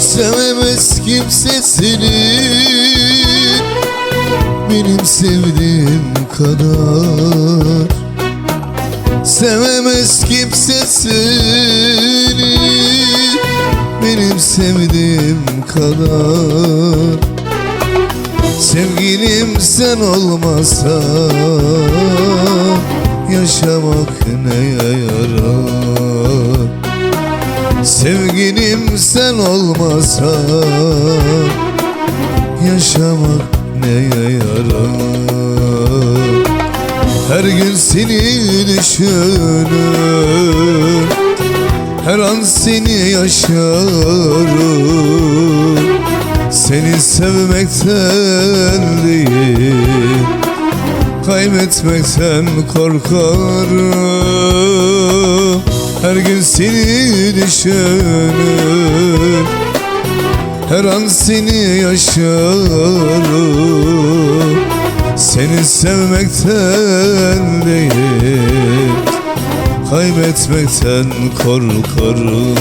Sevemez kimse seni Benim sevdiğim kadar. Sevemez kimse seni Benim sevdiğim kadar. Sevgilim sen olmasan Yaşamak neye yarar Sevgilim sen olmasan Yaşamak neye yarar? Her gün seni düşünür Her an seni yaşarım. Seni sevmekten değil Kaybetmekten korkarım Her gün seni düşünür. Her an seni yaşarım. Seni sevmekten değil Kaybetmekten korkarım